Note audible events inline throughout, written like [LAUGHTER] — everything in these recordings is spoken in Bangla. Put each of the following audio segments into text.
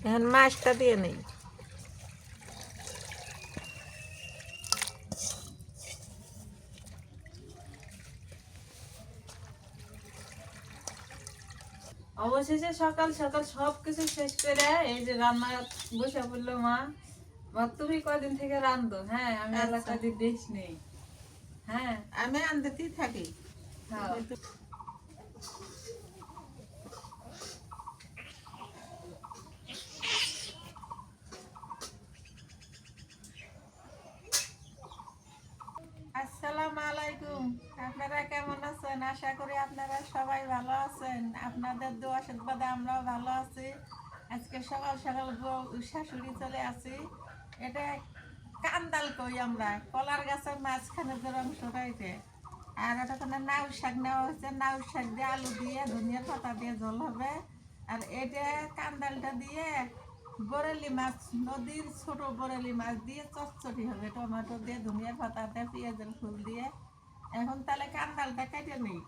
এখন মাছটা দিয়ে নেই। অবশেষে সকাল সকাল সব কিছু শেষ করে এই যে রান্না বসে পড়ল মা। মা তুমি কদিন থেকে রান্ধো হ্যাঁ আমি আচ্ছা। এলাকা দিয়ে দেশ নেই। হ্যাঁ। আমি আনতেই থাকি। হ্যাঁ আসসালামু আলাইকুম আপনারা কেমন আছেন আশা করি আপনারা সবাই ভালো আছেন? আপনাদের দোয়া আশীর্বাদে আমরাও ভালো আছি। আজকে সকাল সকাল শাশুড়ি চলে আসি। এটা কান্দাল কই আমরা? কলার গাছের মাঝখানে যে অংশটা এটা আর এটা কোনো নাউ শাক নেওয়া হয়েছে। নাউ শাক দিয়ে আলু দিয়ে ধনিয়ার পাতা দিয়ে জল হবে। আর এটা কান্দালটা দিয়ে বরেলি মাছ, নদীর ছোট বরেলি মাছ দিয়ে চচ্চড়ি হবে। টমেটো দিয়ে ধনিয়ার পাতা দিয়ে পেঁয়াজের ফুল দিয়ে। এখন তাহলে কান্দালটা কেটে নেই।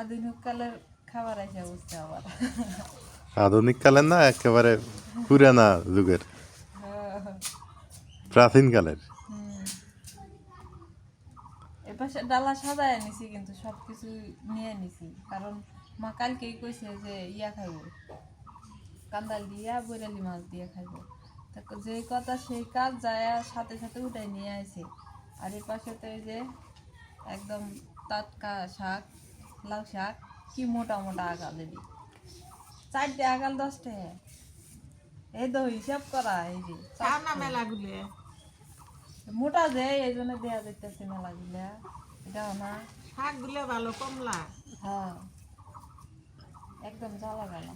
আধুনিক কালের খাবার আছে বুঝতে আবার। আধুনিক কালের না একেবারে পুরানা যুগের। প্রাচীন কালের। এপাশে ডালা সাজায় নিছি কিন্তু সবকিছু নিয়ে নিছি। কারণ মা কালকেই কইছে যে ইয়া খাইব। কান্দাল দিয়া বৈরালি মাছ দিয়ে খাইব। যে কথা সেই কাজ যায় সাথে সাথে উঠাই নিয়ে আইছে। আর এই পাশে তো এই যে একদম টাটকা শাক লাউ শাক কি মোটা মোটা আগাল এদি চারটে আগাল দশটা? এই তো হিসাব করা এই যে না মেলাগুলো মোটা যে এই জন্য দেয়া যাইতেছে মেলা গুলা। এটা না। শাকগুলো ভালো কমলা। হ্যাঁ। একদম জ্বালা গেল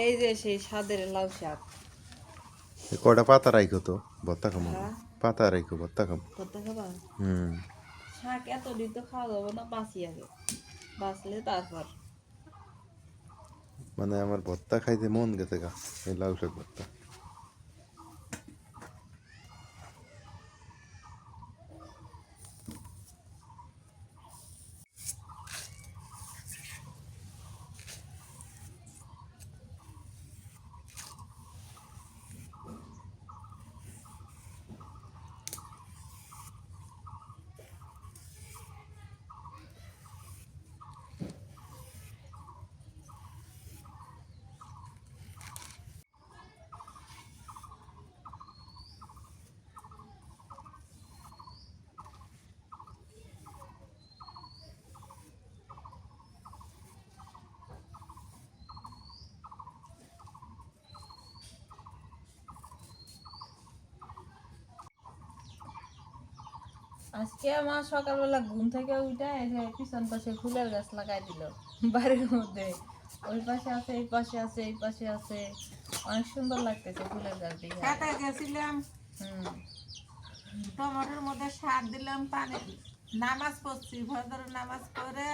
এই যে সেই স্বাদের লাউ শাক। এ কয়টা পাতা রাইখো তো? ভত্তা খামো। হ্যাঁ। পাতা রাইখো ভত্তা খাম। করতে খাবা? হুম। শাক এত দিন তো খাওয়া যাবে না, বাঁচি আগে। বাঁচলে তারপর। মানে আমার ভর্তা খাইতে মন গেছে গা, এই লাল শাক ভত্তা আজকে আমার সকালবেলা ঘুম থেকে উঠে যে পিছন পাশে ফুলের গাছ লাগাই দিল বাড়ির মধ্যে। ওই পাশে আছে এই পাশে আছে এই পাশে আছে। অনেক সুন্দর লাগতেছে ফুলের গাছ দিয়ে কাটা গেছিলাম? হুম। টমেটোর মধ্যে সার দিলাম পানি নামাজ পড়ছি ভদ্র নামাজ পড়ে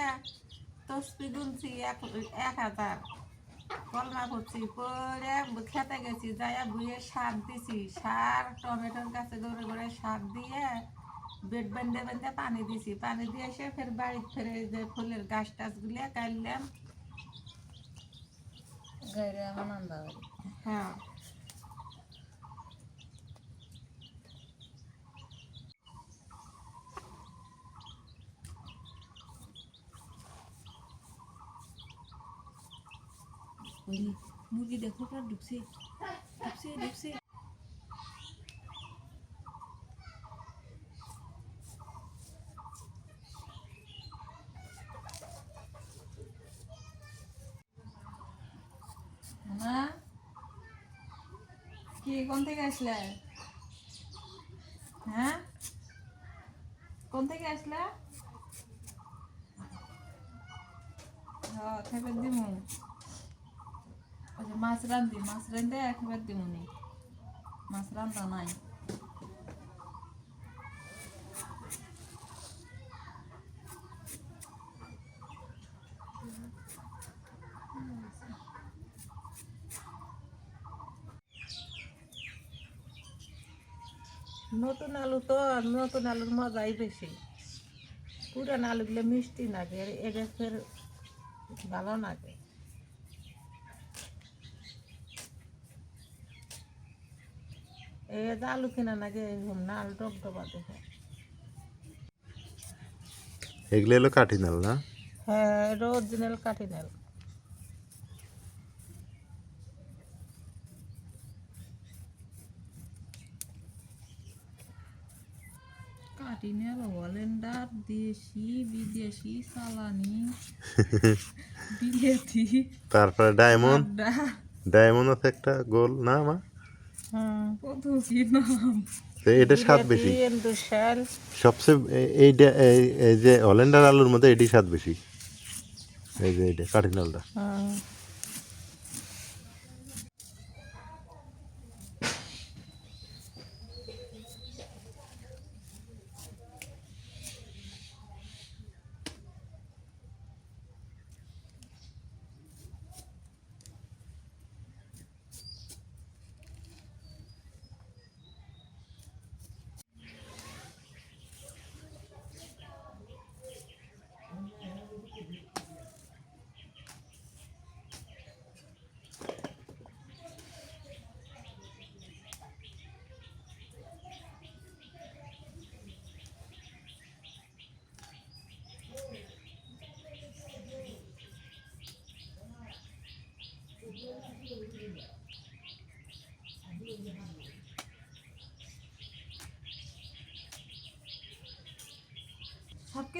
তসপি গুনছি এক এক হাজার কলমা করছি পরে খেতে গেছি যাইয়া বুয়ে সার দিছি। সার টমেটোর গাছে গড়ে গড়ে সার দিয়ে বেড বেঁধে বেঁধে পানি দিছি। পানি দিয়ে এসে ফের বাড়ি ফেরে যে ফুলের গাছ টাছগুলো কাটলাম। হ্যাঁ। মুরগি দেখো কার ঢুকছে ঢুকছে ঢুকছে মা কি, কোন থেকে আসলে? হ্যাঁ? কোন থেকে আসলে? খেপে দিমু। মাছ রান্ধি মাছ রান্ধে একবার দিমুনি। মাছ রান্ধা নাই। নতুন আলু তো নতুন আলুর মজাই বেশি। পুরান আলুগুলো মিষ্টি লাগে এটা ফের ভালো লাগে এই আলু কিনা লাগে এরকম না আলু ডব ডবা দেখে। এগুলো হলো না? হ্যাঁ এটা কাঠি কাঠিনাল নেল কাটিনের হলেন্ডার দেশি বিদেশি চালানি [LAUGHS] বিলেতি তারপরে ডায়মন্ড। ডায়মন্ড আছে একটা গোল না মা? হুম কত কি নাম? এটা স্বাদ বেশি। সবচেয়ে এইটা এই- যে হল্যান্ডার আলুর মধ্যে এটি স্বাদ বেশি। এই যে এইটা কাঠিনালটা।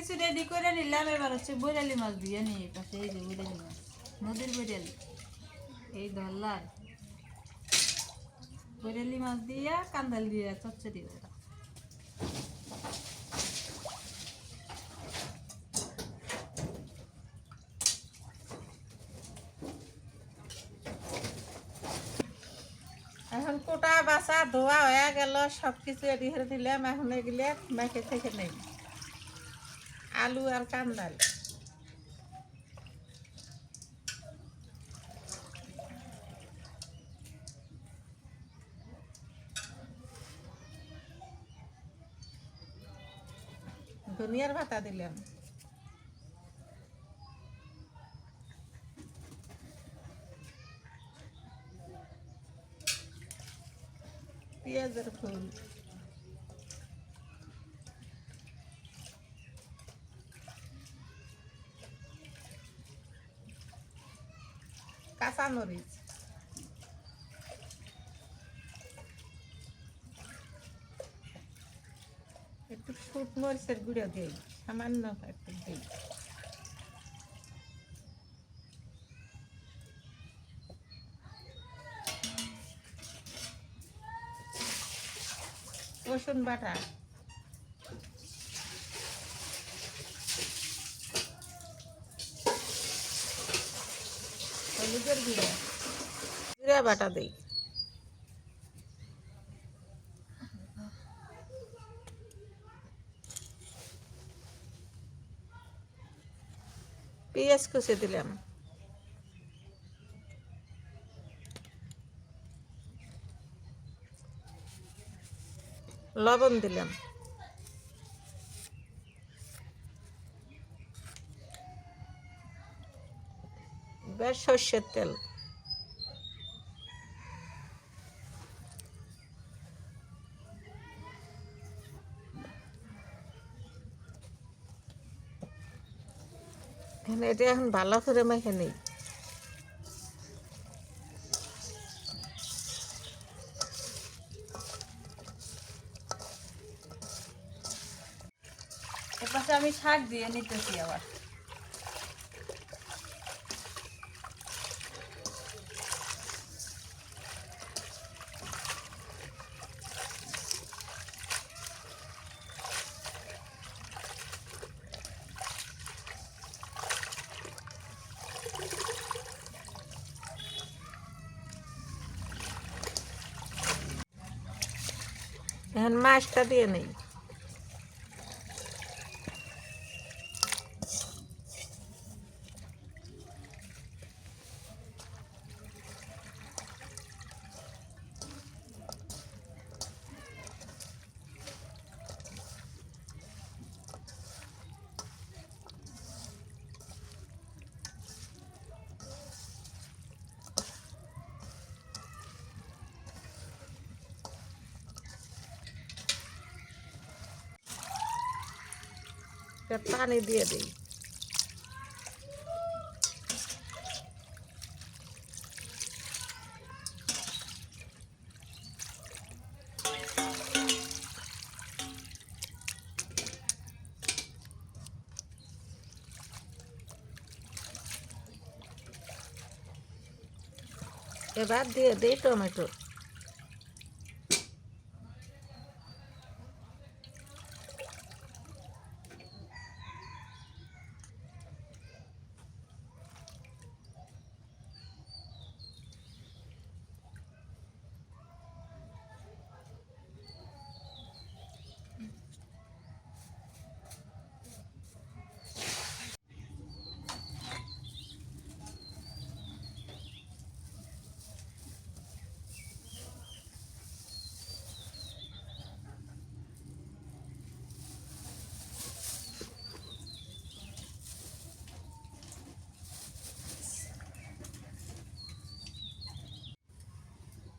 কিছু রেডি করে নিলাম, এবার হচ্ছে বৈরালি মাছ দিয়ে এই পাশে, এই যে বৈরালি মাছ, নদীর বৈরালি, এই ধরলার বৈরালি মাছ দিয়া কান্দাল দিয়ে চচ্চড়ি এখন কোটা বাসা ধোয়া হয়ে গেল সব কিছু করে দিলাম এখন এগুলো মেখে থেকে নেই আলু আর কান্দাল ধনিয়ার ভাতা দিলাম। পেঁয়াজের ফুল। কাঁচা মরিচ একটু ফুট মরিচের গুঁড়ো দিই সামান্য একটু দিই। রসুন বাটা। জিরা বাটা দিই। পেঁয়াজ কুচে দিলাম। লবণ দিলাম। বেশ সর্ষের তেল। এখানে এটা এখন ভালো করে মেখে নেই। আমি শাক দিয়ে নিতেছি আবার। এখন মাছটা দিয়ে একটা পানি দিয়ে দিই। এবার দিয়ে দিই টমেটো।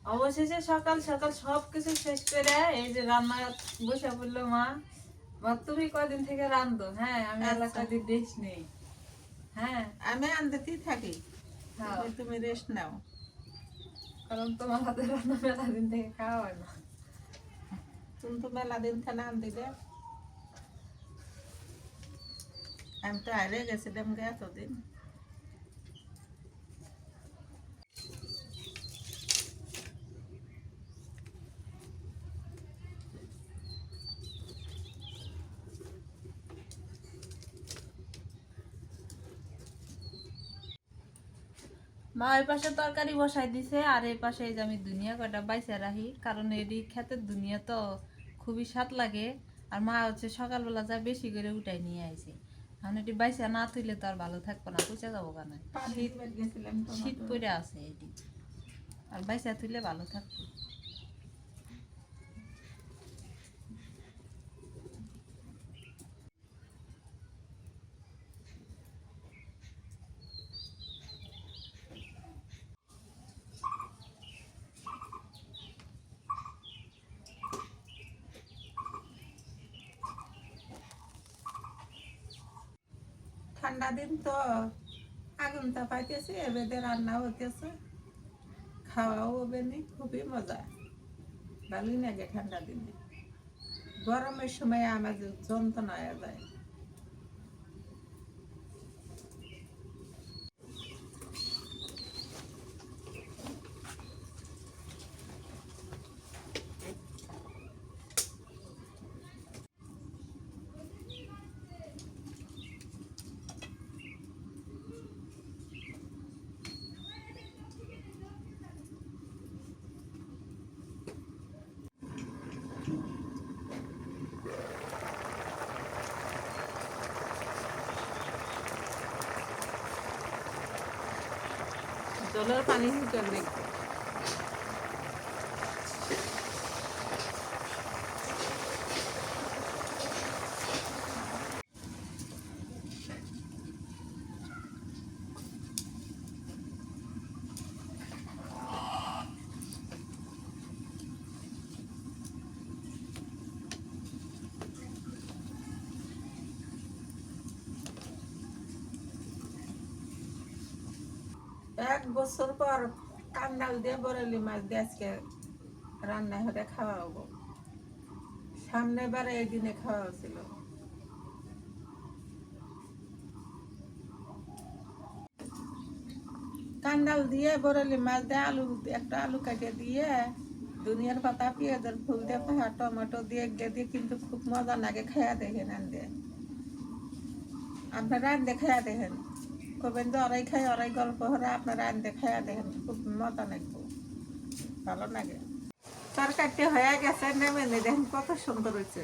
অবশেষে সকাল সকাল সব কিছু শেষ করে এই যে রান্না বসে পড়ল মা। মা তুমি কদিন থেকে রান্ধো? হ্যাঁ আমি আচ্ছা। এলাকায় দেশ নেই। হ্যাঁ। আমি আনতেই থাকি। হ্যাঁ। তুমি- রেস্ট নাও। কারণ তোমার হাতে রান্না মেলা দিন থেকে খাওয়া হয় না। তুমি তো মেলা দিন থেকে আন দিলে আমি তো হারিয়ে গেছিলাম গে এতদিন। মা ওই পাশে তরকারি বসাই দিছে আর এই পাশে এই যে আমি দুনিয়া কয়টা বাইসা রাখি কারণ এটি ক্ষেতের দুনিয়া তো খুবই স্বাদ লাগে। আর মা হচ্ছে সকালবেলা যা বেশি করে উঠাই নিয়ে আইছে। এখন এটি বাইসা না তুইলে তো আর ভালো থাকব না পুষে যাব কেন? শীত শীত। পড়ে আছে এটি। আর বাইসা তুইলে ভালো থাকব ঠান্ডা দিন তো আগুন তাপাইতেছে এবেদে রান্না হতেছে খাওয়াও হবে নি, খুবই মজা। ভালোই লাগে ঠান্ডা দিনে। গরমের সময় আমাদের যন্ত্রণা যায়। জলের পানি হিটার দেখবে এক বছর পর কান্দাল দিয়ে বরেলি মাছ দিয়ে আজকে রান্না হলে খাওয়া হব সামনে বারে এই খাওয়া হয়েছিল কান্দাল দিয়ে বরেলি মাছ দিয়ে আলু, একটা আলু কাটে দিয়ে দুনিয়ার পাতা পেঁয়াজের ফুল দিয়ে পাহা, টমেটো দিয়ে এগুলো দিয়ে কিন্তু খুব মজা লাগে খাইয়া দেখেন আনতে। আপনারা আনতে খাইয়া দেখেন। কবেন যে অরাই খাই অরাই গল্প হরে আপনারা আনতে খাইয়া দেখেন, খুব মজা লাগবে। ভালো লাগে। তরকারিটি হয়ে গেছে, নেমে দেখেন কত সুন্দর হয়েছে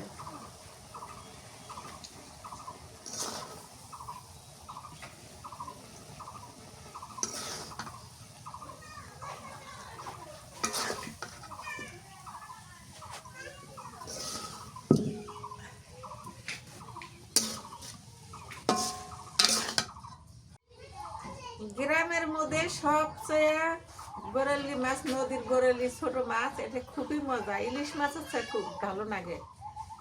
গ্রামের মধ্যে সবচেয়ে বরেলি মাছ নদীর বরেলি ছোট মাছ, এটা খুবই মজা। ইলিশ মাছ হচ্ছে খুব ভালো লাগে।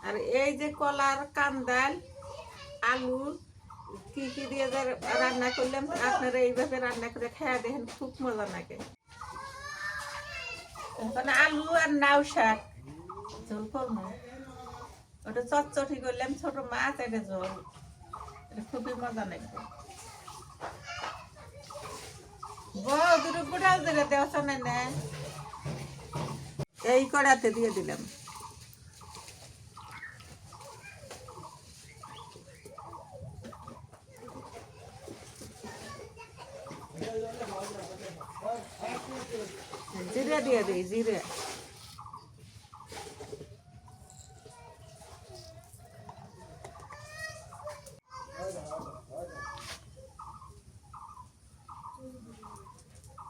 আর এই যে কলার কান্দাল, আলু, কি কি দিয়ে রান্না করলাম, আপনারা এইভাবে রান্না করে খেয়া দেখেন, খুব মজা লাগে। এখন আলু আর নাও শাক। ঝোল করব। ওটা চটচটি করলাম, ছোট মাছ, এটা ঝোল। এটা খুবই মজা লাগবে। দুটো গুড়াল দিলে দেওয়া না। এই কড়াতে দিয়ে দিলাম। জিরে দিয়ে দিই জিরে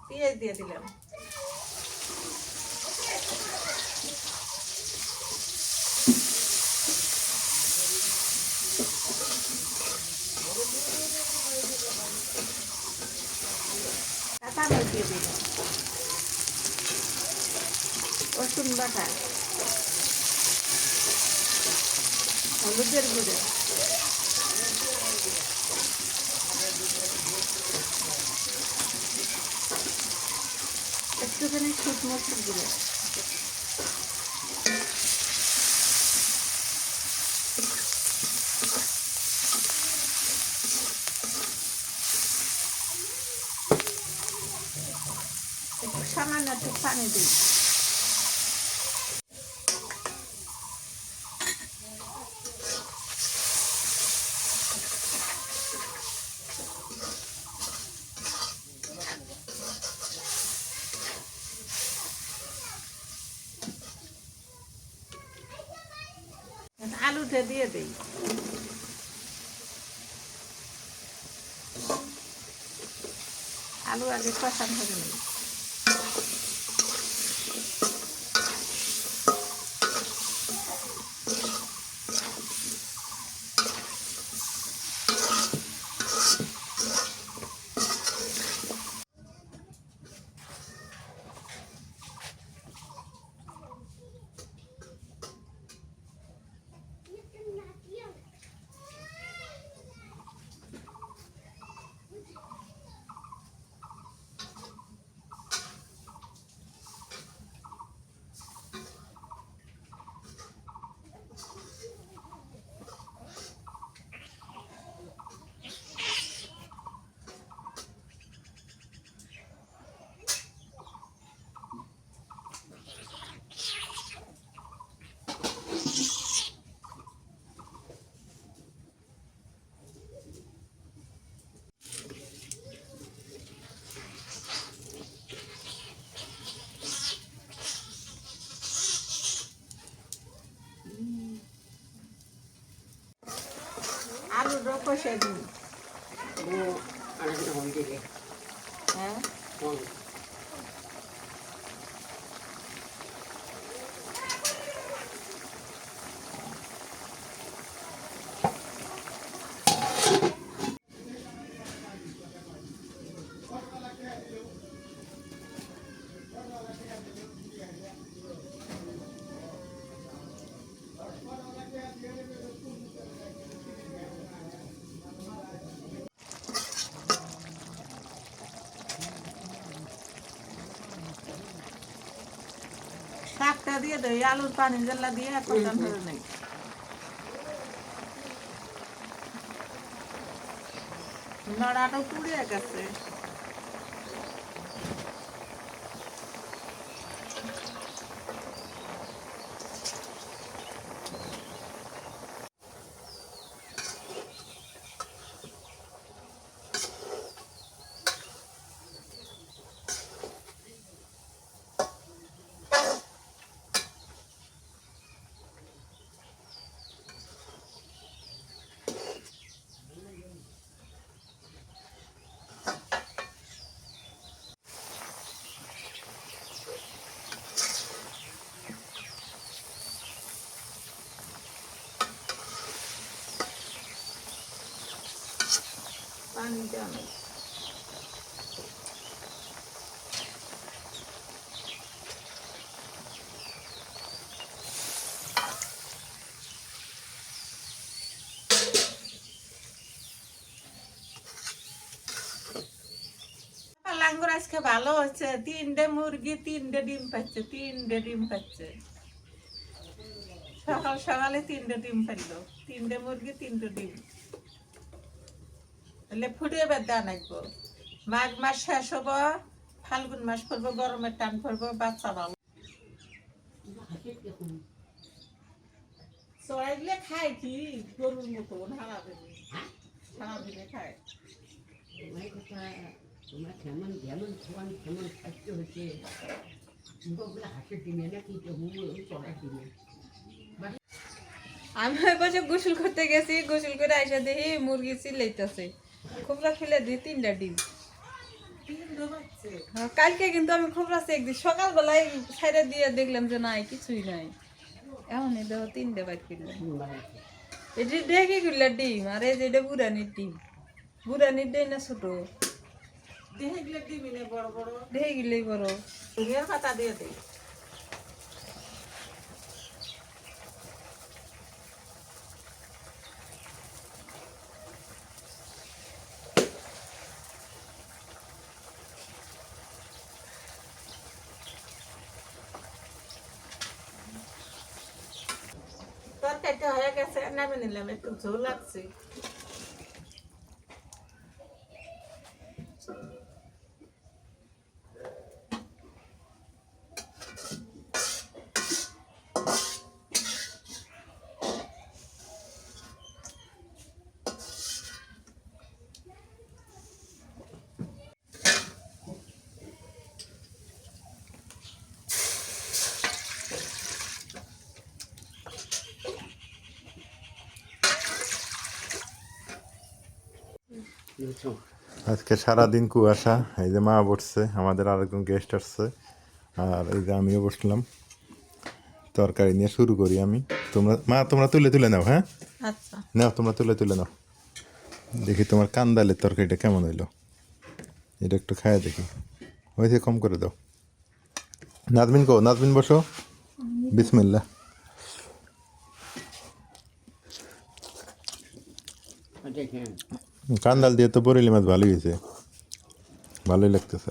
পেঁয়াজ দিয়ে দিলাম কাঁচামরিচ দিয়ে দিলাম রসুন বাটা হলুদের গুঁড়ো একটুখানি শুকনো গুঁড়ো সামান্য একটু পানি দিই আলুটা দিয়ে দেই আলু আগে কষান হবে না আলুটা কষে দিই হ্যাঁ দিয়ে দেয় আলুর পানি জল্লা দিয়ে কষান ধরে নেই। নড়াটা পুড়িয়ে গেছে। panjang. Langguras ke balo aja, tinde murgi, tinde dimpece, tinde dimpece. Sakal-sakalnya tinde dimpece, tinde murgi, tinde dimpece. তাহলে ফুটিয়ে বেদা নাকবো মাঘ মাস শেষ হব, ফাল্গুন মাস পড়ব, গরমের টান পড়ব, বাচ্চা দিনে দিনে আমি ওই গোসল করতে গেছি, গোসল করে আইসা দেখি মুরগি চিল্লাইতেছে। খোপরা খেলে দিই তিনটা ডিম। হ্যাঁ, কালকে কিন্তু আমি খোপরা চেক দিই সকালবেলায় সাইডে দিয়ে দেখলাম যে নাই কিছুই নাই। এখন এই দেখো তিনটে বাইট কিনলাম এটি দেখে কিনলে ডিম আর এই যে এটা বুড়ানির ডিম। বুড়ানির ডিম না ছোট? দেখে গেলে দিবিনে বড় বড়। দেখে গেলেই বড়। পাতা দিয়ে দিই তরকারিটা হয়ে গেছে নামে নিলাম একটু ঝোল লাগছে আজকে সারাদিন কুয়াশা এই যে মা বসছে আমাদের আরেকজন গেস্ট আসছে আর এই যে আমিও বসলাম। তরকারি নিয়ে শুরু করি আমি। তোমরা মা তোমরা তুলে তুলে নাও হ্যাঁ? আচ্ছা। নাও তোমরা তুলে তুলে নাও। দেখি তোমার কান্দালের তরকারিটা কেমন হইল। এটা একটু খায় দেখি। হয়েছে কম করে দাও। নাজমিন কো নাজমিন বসো। বিসমিল্লা দেখেন কান্দাল দিয়ে তো বরেলি মাছ ভালোই হয়েছে। ভালোই লাগতেছে।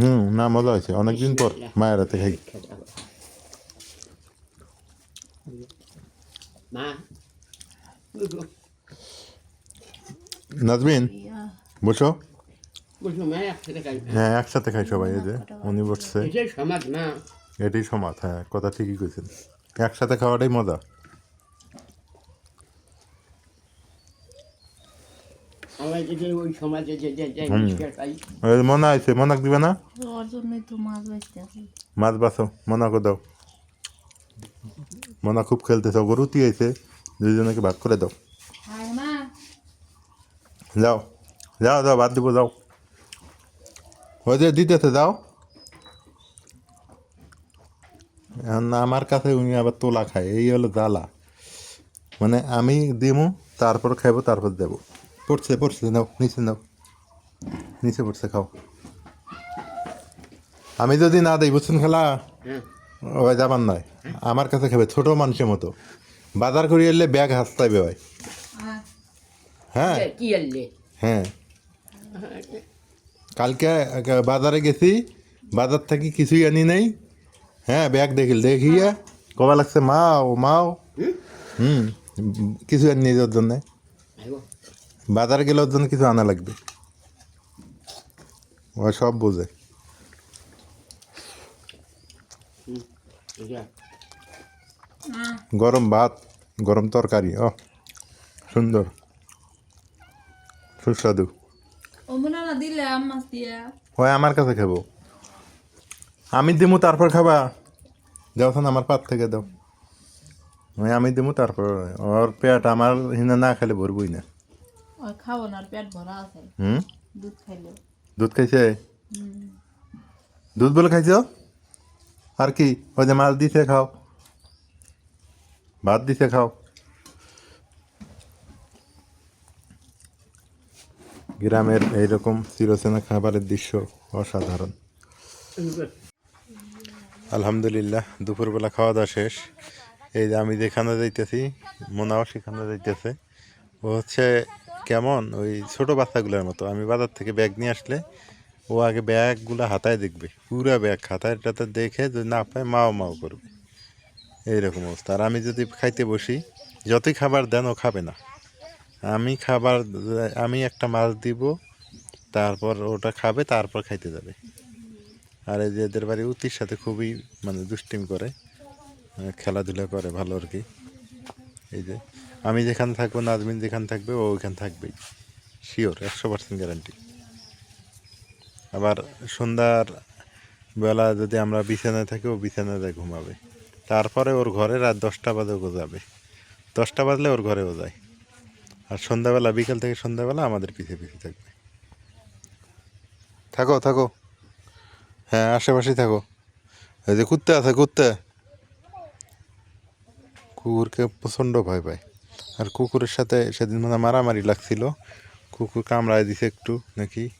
হুম না মজা হয়েছে। অনেকদিন পর মায়ের হাতে খাই। নাজমিন বসো বলছো মা একসাথে খাই হ্যাঁ একসাথে খাই সবাই এই যে উনি বসছে। এটাই সমাজ না এটাই সমাজ হ্যাঁ কথা ঠিকই কইছেন। একসাথে খাওয়াটাই মজা। মনে আছে মনাক দিবে না? তো মাছ বেচতে আছে মাছ বাছো মনাকে দাও। মনা খুব খেলতেছে গরুতি আছে দুইজনকে ভাগ করে দাও। যাও যাও যাও ভাত দিব যাও। ওই যে দিতেছে যাও। এখন আমার কাছে উনি আবার তোলা খায় এই হলো জ্বালা। মানে আমি দিমু তারপর খাইবো তারপর দেবো। পড়ছে পড়ছে নাও নিচে নাও। নিচে পড়ছে খাও। আমি যদি না দিই বুঝছেন খেলা? হ্যাঁ ওই যাবার নয়। আমার কাছে খাবে ছোট মানুষের মতো। বাজার করে এলে ব্যাগ হাসতাইবে হয়। আর হ্যাঁ। হ্যাঁ কালকে বাজারে গেছি, বাজার থেকে কিছুই আনি নাই। হ্যাঁ ব্যাগ দেখিল দেখিয়ে কবা লাগছে, মাও মাও। হুম, কিছু আনি নিয়ে যাওয়ার জন্য। বাজারে গেলে ওর জন্য কিছু আনা লাগবে। ও সব বোঝে। গরম ভাত, গরম তরকারি, ও, সুন্দর। সুস্বাদু। হয় আমার কাছে খাব। আমি দিমু তারপর খাবা। যখন আমার পাত থেকে দাও। ওই আমি দিমু তারপর ওর পেট আমার হিনা না খেলে ভরবই না। খাব না পেট ভরা আছে। হুম? দুধ খাইলে দুধ খাইছে? দুধ বলে খাইছ? আর কি? ওই যে মাছ দিছে খাও। ভাত দিছে খাও। গ্রামের এইরকম চিরচেনা খাবারের দৃশ্য অসাধারণ। আলহামদুলিল্লাহ, দুপুরবেলা খাওয়া দাওয়া শেষ। এই যে আমি যেখানে যাইতেছি, মোনাও সেখানে যাইতেছে। ও হচ্ছে কেমন? ওই ছোট বাচ্চাগুলোর মতো। আমি বাজার থেকে ব্যাগ নিয়ে আসলে ও আগে ব্যাগগুলো হাতায় দেখবে। পুরা ব্যাগ হাতায়টাতে দেখে যদি না পায় মাও মাও করবে। এইরকম অবস্থা। আর আমি যদি খাইতে বসি, যতই খাবার দেন ও খাবে না। আমি খাবার, আমি একটা মাছ দিব, তারপর ওটা খাবে, তারপর খাইতে যাবে। আর এই যে এদের বাড়ি উতির সাথে খুবই মানে দুষ্টিম করে খেলাধুলা করে, ভালো আর কি। এই যে, আমি যেখানে থাকব, নাজমিন যেখানে থাকবে, ও ওইখানে থাকবেই। শিওর একশো পার্সেন্ট গ্যারান্টি আবার সন্ধ্যার বেলা যদি আমরা বিছানায় থাকি, ও বিছানায় ঘুমাবে। তারপরে ওর ঘরে রাত দশটা বাজে ও যাবে। দশটা বাজলে ওর ঘরেও যায়। আর সন্ধ্যাবেলা, বিকেল থেকে সন্ধ্যাবেলা আমাদের পিছে পিছে থাকবে। থাকো থাকো। হ্যাঁ আশেপাশেই থাকো। এই যে কুত্তে আছে, কুত্তে। কুকুরকে প্রচণ্ড ভয় পায়। আর কুকুরের সাথে সেদিন মানে মারামারি লাগছিল। কুকুর কামড়ায় দিছে একটু, নাকি?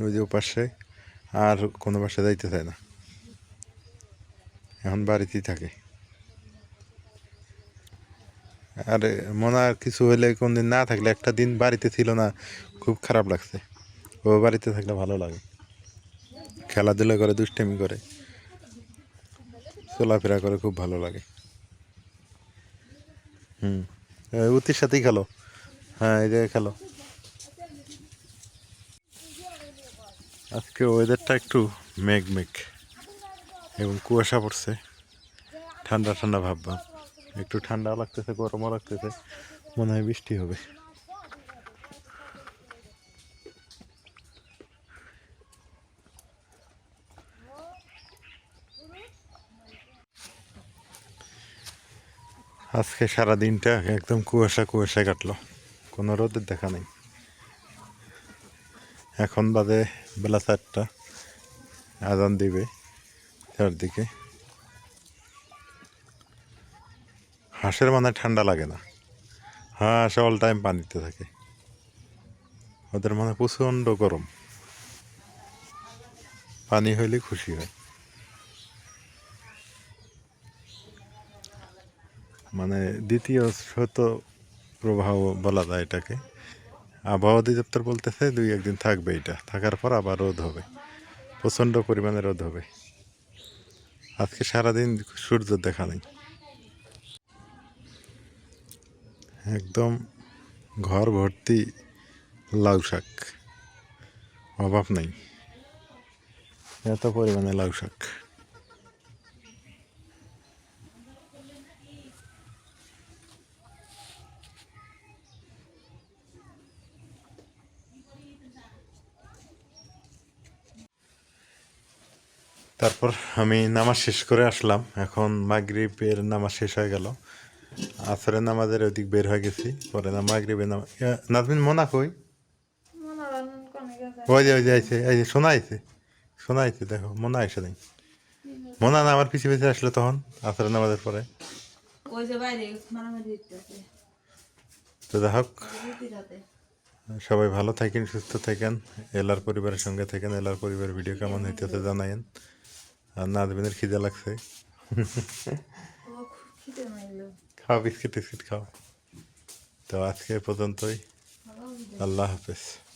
ওই যে পাশে আর কোনো পাশে যাইতে চায় না। এখন বাড়িতেই থাকে। আর মনে হয় কিছু হলে কোনদিন না থাকলে একটা দিন বাড়িতে ছিল না, খুব খারাপ লাগছে। ও বাড়িতে থাকলে ভালো লাগে। খেলাধুলা করে, দুষ্টামি করে। চলাফেরা করে, খুব ভালো লাগে। হুম। উতির সাথেই খেলো। হ্যাঁ এই জায়গায় খেলো। আজকে ওয়েদারটা একটু মেঘ মেঘ এবং কুয়াশা পড়ছে। ঠান্ডা ঠান্ডা ভাব ভাব। একটু ঠান্ডাও লাগতেছে, গরমও লাগতেছে, মনে হয় বৃষ্টি হবে। আজকে সারা দিনটা একদম কুয়াশা কুয়াশা কাটলো, কোনো রোদের দেখা নেই। এখন বাজে বেলা চারটা, আজান দিবে চারদিকে। হাঁসের মানে ঠান্ডা লাগে না। হাঁস অল টাইম পানিতে থাকে। ওদের মানে প্রচণ্ড গরম। পানি হইলে খুশি হয়। মানে দ্বিতীয়, শত প্রবাহ বলা যায় এটাকে। আবহাওয়া অধিদপ্তর বলতেছে, দুই একদিন থাকবে এটা। থাকার পর আবার রোদ হবে। প্রচণ্ড পরিমাণে রোদ হবে। আজকে সারাদিন সূর্য দেখা নেই। একদম ঘর ভর্তি লাউ শাক। অভাব নেই। এত পরিমাণে লাউ শাক। তারপর আমি নামাজ শেষ করে আসলাম। এখন মাগরিবের নামাজ শেষ হয়ে গেল। আসরের নামাজের ওদিক বের হয়ে গেছি। পরে না মাগরিবের নামাজ। নাজমিন মোনা কই? ওই যে ওই যে আইছে এই যে শোনা আইছে। শোনা আইছে দেখো মোনা আইসে নাই। মোনা না আমার পিছিয়ে পিছিয়ে আসলো তখন আসরের নামাজের পরে। তো যাই হোক সবাই ভালো থাকেন সুস্থ থাকেন এলার পরিবারের সঙ্গে থাকেন এলার পরিবারের ভিডিও কেমন হইতেছে জানাইন আর নাজমিনের খিদে লাগছে। খাও বিস্কিট টিস্কিট খাও। তো আজকে পর্যন্তই। আল্লাহ হাফেজ।